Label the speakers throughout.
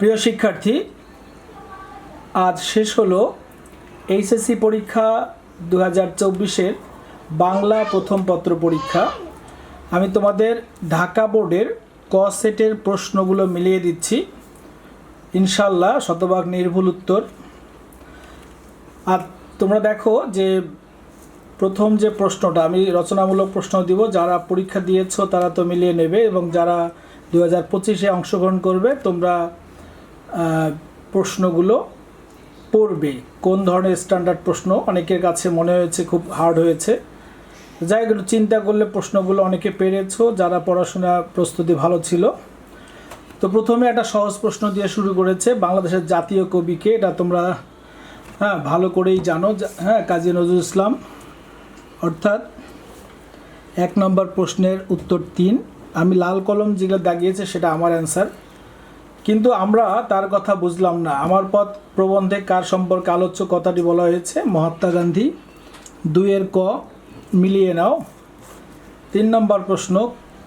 Speaker 1: প্রিয় শিক্ষার্থী, আজ শেষ হলো এইচএসসি পরীক্ষা দু হাজার চব্বিশের বাংলা প্রথম পত্র পরীক্ষা। আমি তোমাদের ঢাকা বোর্ডের ক সেটের প্রশ্নগুলো মিলিয়ে দিচ্ছি। ইনশাল্লাহ শতভাগ নির্ভুল উত্তর। আর তোমরা দেখো যে প্রথম যে প্রশ্নটা, আমি রচনামূলক প্রশ্ন দিব, যারা পরীক্ষা দিয়েছ তারা তো মিলিয়ে নেবে এবং যারা দু হাজার পঁচিশে অংশগ্রহণ করবে, তোমরা প্রশ্নগুলো পড়বে। কোন ধরনের স্ট্যান্ডার্ড প্রশ্ন? অনেকের কাছে মনে হয়েছে, খুব হার্ড হয়েছে। যাই চিন্তা করলে প্রশ্নগুলো অনেকে পেরেছ, যারা পড়াশোনা প্রস্তুতি ভালো ছিল। তো প্রথমে একটা সহজ প্রশ্ন দিয়ে শুরু করেছে, বাংলাদেশের জাতীয় কবিকে, এটা তোমরা হ্যাঁ ভালো করেই জানো। হ্যাঁ কাজী নজরুল ইসলাম। অর্থাৎ এক নম্বর প্রশ্নের উত্তর তিন। আমি লাল কলম যেগুলো দাগিয়েছে, সেটা আমার অ্যান্সার কিন্তু আমরা তার কথা বুঝলাম না। আমার পথ প্রবন্ধে কার সম্পর্কে আলোচ্য কথাটি বলা হয়েছে? মহাত্মা গান্ধী। দুইয়ের ক, মিলিয়ে নাও। তিন নম্বর প্রশ্ন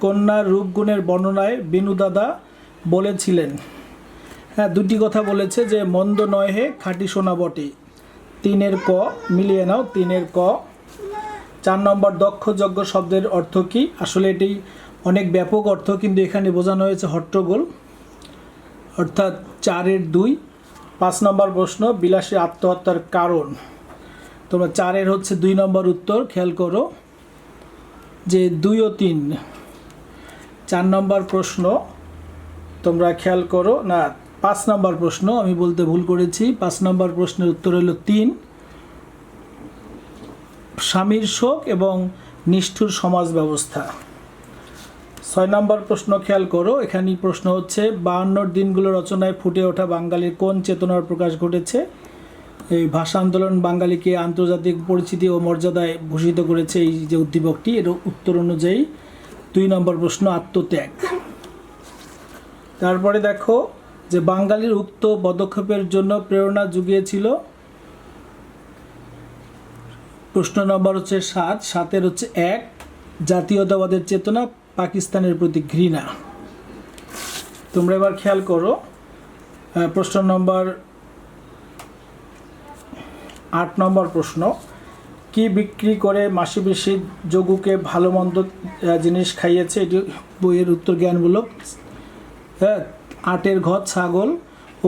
Speaker 1: কন্যার রূপগুণের বর্ণনায় বিনু দাদা বলেছিলেন। হ্যাঁ দুটি কথা বলেছে যে, মন্দ নয় হে খাঁটি সোনা বটে। তিনের ক, মিলিয়ে নাও। তিনের ক, চার নম্বর, দক্ষ যজ্ঞ শব্দের অর্থ কী? আসলে এটি অনেক ব্যাপক অর্থ, কিন্তু এখানে বোঝানো হয়েছে হট্টগোল। অর্থাৎ চারের দুই, পাঁচ নম্বর প্রশ্ন, বিলাসী আত্মহত্যার কারণ। তোমরা চারের হচ্ছে দুই নম্বর উত্তর, খেয়াল করো, যে দুই ও তিন। চার নম্বর প্রশ্ন, তোমরা খেয়াল করো, না, পাঁচ নম্বর প্রশ্ন, আমি বলতে ভুল করেছি, পাঁচ নম্বর প্রশ্নের উত্তর হলো তিন। স্বামীর শোক এবং নিষ্ঠুর সমাজ ব্যবস্থা। ছয় নম্বর প্রশ্ন খেয়াল করো, এখানেই প্রশ্ন হচ্ছে, বায়ান্নর দিনগুলো রচনায় ফুটে ওঠা বাঙালির কোন চেতনার প্রকাশ ঘটেছে? এই ভাষা আন্দোলন বাঙালিকে আন্তর্জাতিক পরিচিতি ও মর্যাদায় ভূষিত করেছে এই যে উদ্দীপকটি, এর উত্তর অনুযায়ী দুই নম্বর প্রশ্ন, আত্মত্যাগ। তারপরে দেখো যে বাঙালির উক্ত পদক্ষেপের জন্য প্রেরণা জুগিয়েছিল। প্রশ্ন নম্বর হচ্ছে সাত, সাতের হচ্ছে এক, জাতীয়তাবাদের চেতনা পাকিস্তানের প্রতি ঘৃণা। তোমরা এবার খেয়াল করো প্রশ্ন নম্বর আট নম্বর প্রশ্ন। কি বিক্রি করে মাসি পিসি যোগুকে ভালো মন্দ জিনিস খাইয়েছে? এটি বইয়ের উত্তর জ্ঞানমূলক। হ্যাঁ আটের ঘর ছাগল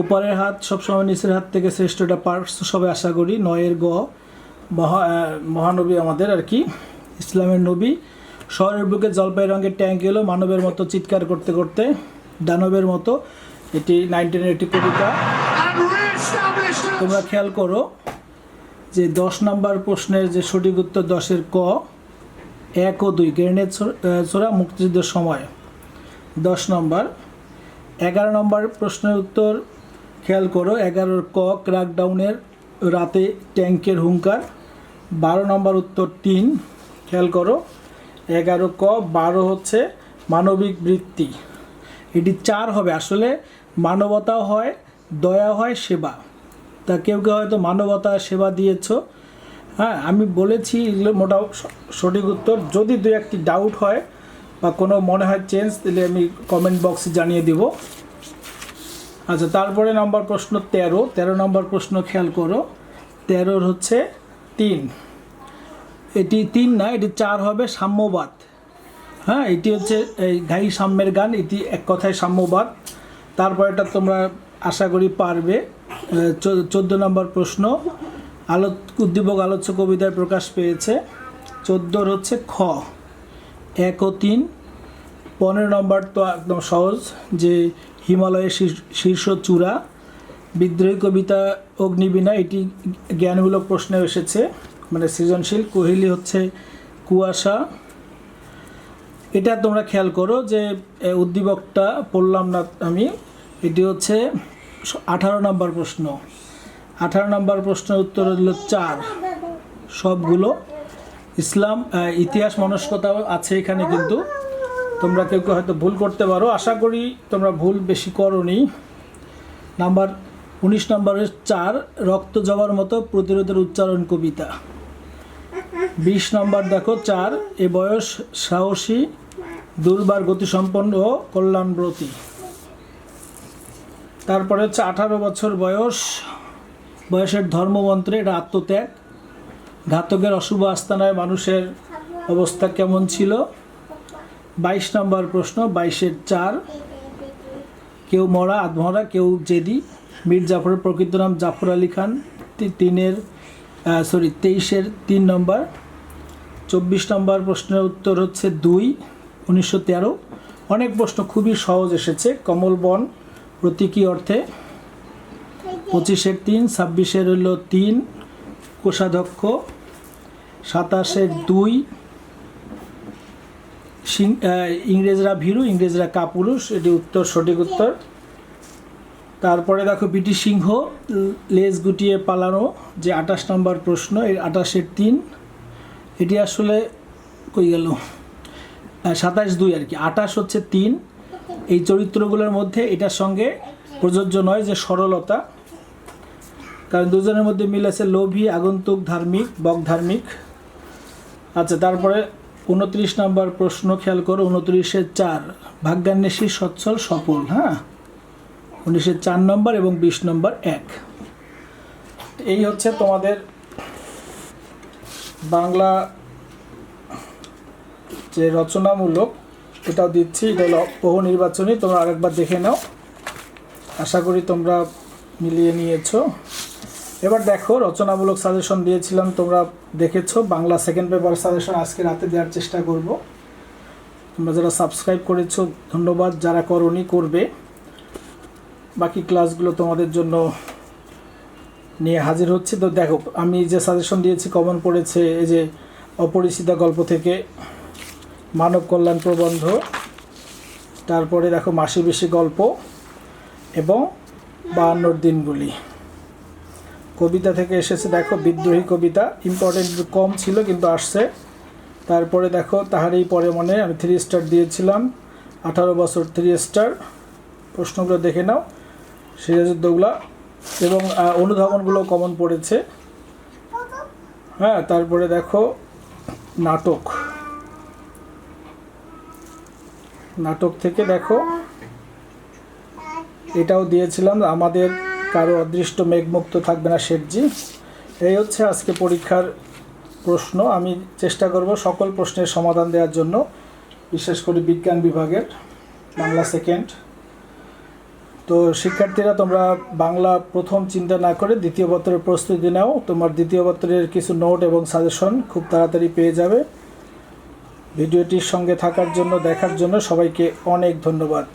Speaker 1: ওপারের হাত সবসময় নিচের হাত থেকে শ্রেষ্ঠটা পারছ সবাই আশা করি। নয়ের গ, মহা মহানবী আমাদের আর কি, ইসলামের নবী। শহরের বুকে জলপাই রঙের ট্যাঙ্ক এলো, মানবের মতো চিৎকার করতে করতে, দানবের মতো। এটি নাইনটিনের একটি কবিতা। তোমরা খেয়াল করো যে দশ নম্বর প্রশ্নের যে সঠিক উত্তর দশের ক, এক ও দুই, গ্রেনেড ছোড়া মুক্তিযুদ্ধের সময়। দশ নম্বর। এগারো নম্বর প্রশ্নের উত্তর, খেয়াল করো, এগারোর ক, ক্র্যাকডাউনের রাতে ট্যাঙ্কের হুঙ্কার। বারো নম্বর উত্তর তিন, খেয়াল করো। এগারো ক, বারো হচ্ছে মানবিক বৃত্তি। এটি চার হবে, আসলে মানবতাও হয় দয়া হয়, সেবা। তা কেউ কেউ হয়তো মানবতা, সেবা দিয়েছ। হ্যাঁ আমি বলেছি, এগুলো মোটা সঠিক উত্তর। যদি দু একটি ডাউট হয় বা কোনো মনে হয় চেঞ্জ তাহলে আমি কমেন্ট বক্সে জানিয়ে দিব। আচ্ছা তারপরে নম্বর প্রশ্ন তেরো। তেরো নম্বর প্রশ্ন খেয়াল করো। তেরোর হচ্ছে তিন। এটি তিন না, এটি চার হবে সাম্যবাদ। হ্যাঁ এটি হচ্ছে এই ঘাই সাম্যের গান, এটি এক কথায় সাম্যবাদ। তারপর এটা তোমরা আশা করি পারবে। চোদ্দ নম্বর প্রশ্ন, আলো, উদ্দীপক আলোচ্য কবিতায় প্রকাশ পেয়েছে। চোদ্দোর হচ্ছে খ। এক ও তিন। পনেরো নম্বর তো একদম সহজ, যে হিমালয়ের শীর্ষ- শীর্ষ চূড়া। বিদ্রোহী কবিতা অগ্নিবীণা, এটি জ্ঞানমূলক প্রশ্নে এসেছে। মানে সৃজনশীল, কোহেলি হচ্ছে কুয়াশা। এটা তোমরা খেয়াল করো যে উদ্দীপকটা পড়লাম না আমি। এটি হচ্ছে আঠারো নম্বর প্রশ্ন। আঠারো নম্বর প্রশ্নের উত্তর হলো চার। সবগুলো ইসলাম ইতিহাস মনস্কতাও আছে এখানে কিন্তু। তোমরা কেউ কেউ হয়তো ভুল করতে পারো। আশা করি তোমরা ভুল বেশি করনি। নাম্বার, উনিশ নম্বরের চার, রক্ত জবার মতো প্রতিরোধের উচ্চারণ কবিতা। বিশ নম্বর দেখো, চার, এ বয়স সাহসী, দুর্বার গতিসম্পন্ন ও কল্যাণব্রতী। তারপরে হচ্ছে আঠারো বছর বয়স, বয়সের ধর্মমন্ত্রে এটা আত্মত্যাগ। ঘাতকের অশুভ আস্তানায় মানুষের অবস্থা কেমন ছিল? বাইশ নম্বর প্রশ্ন, বাইশের চার, কেউ মরা, আধমরা, কেউ জেদি। মীর জাফরের প্রকৃত নাম জাফর আলী খান তিনের সরি তেইশের তিন নম্বর। চব্বিশ নম্বর প্রশ্নের উত্তর হচ্ছে দুই, উনিশশো তেরো। অনেক প্রশ্ন খুবই সহজ এসেছে। কমল বন, প্রতীকী অর্থে পঁচিশের তিন, ছাব্বিশের হলো তিন, কোষাধ্যক্ষ, সাতাশের দুই ইংরেজরা ভীরু, ইংরেজরা কাপুরুষ। এটি উত্তর, সঠিক উত্তর। তারপরে দেখো বিটি সিংহ, লেজ গুটিয়ে পালানো যে আঠাশ নম্বর প্রশ্ন, এই আঠাশের তিন এটি আসলে কই গেল? সাতাশ দুই আর কি। আঠাশ হচ্ছে তিন। এই চরিত্রগুলোর মধ্যে এটার সঙ্গে প্রযোজ্য নয় যে সরলতা। কারণ দুজনের মধ্যে মিল আছে লোভী, আগন্তুক, ধার্মিক বক ধার্মিক আচ্ছা তারপরে উনত্রিশ নম্বর প্রশ্ন খেয়াল করো। উনত্রিশের চার। ভাগ্যান্বেষী, সচ্ছল, সফল হ্যাঁ? উনিশের চার নম্বর এবং বিশ নম্বর এক। এই হচ্ছে তোমাদের বাংলা যে রচনামূলক এটাও দিচ্ছি, এটা হলো বহু নির্বাচনী, তোমরা আরেকবার দেখে নাও। আশা করি তোমরা মিলিয়ে নিয়েছো। এবার দেখো, রচনামূলক সাজেশন দিয়েছিলাম, তোমরা দেখেছ, বাংলা সেকেন্ড পেপার সাজেশন আজকে রাতে দেওয়ার চেষ্টা করব। তোমরা যারা সাবস্ক্রাইব করেছ, ধন্যবাদ। যারা করনি, করবে। বাকি ক্লাসগুলো তোমাদের জন্য নিয়ে হাজির হচ্ছে। তো দেখো, আমি যে সাজেশন দিয়েছি কমন পড়েছে এই যে অপরিচিতা গল্প থেকে, মানব কল্যাণ প্রবন্ধ, তারপরে দেখো মাসি বেশি গল্প এবং বাহান্নর দিনগুলি। কবিতা থেকে এসেছে, দেখো বিদ্রোহী কবিতা ইম্পর্টেন্ট কম ছিল কিন্তু আসছে। তারপরে দেখো তাহারই পরে মনে, আমি থ্রি স্টার দিয়েছিলাম, আঠারো বছর থ্রি স্টার প্রশ্নগুলো দেখে নাও। সিরাজউদ্দৌলা এবং অনুধাবনগুলো কমন পড়েছে। হ্যাঁ তারপরে দেখো, নাটক। নাটক থেকে দেখো, এটাও দিয়েছিলাম, আমাদের কারও অদৃষ্ট মেঘমুক্ত থাকবে না শেঠজি। এই হচ্ছে আজকে পরীক্ষার প্রশ্ন। আমি চেষ্টা করব সকল প্রশ্নের সমাধান দেওয়ার জন্য, বিশেষ করে বিজ্ঞান বিভাগের, বাংলা সেকেন্ড তো শিক্ষার্থীরা, তোমরা বাংলা প্রথম চিন্তা না করে দ্বিতীয় পত্রের প্রস্তুতি নাও। তোমার দ্বিতীয় পত্রের কিছু নোট এবং সাজেশন খুব তাড়াতাড়ি পেয়ে যাবে। ভিডিওটির সঙ্গে থাকার জন্য, দেখার জন্য সবাইকে অনেক ধন্যবাদ।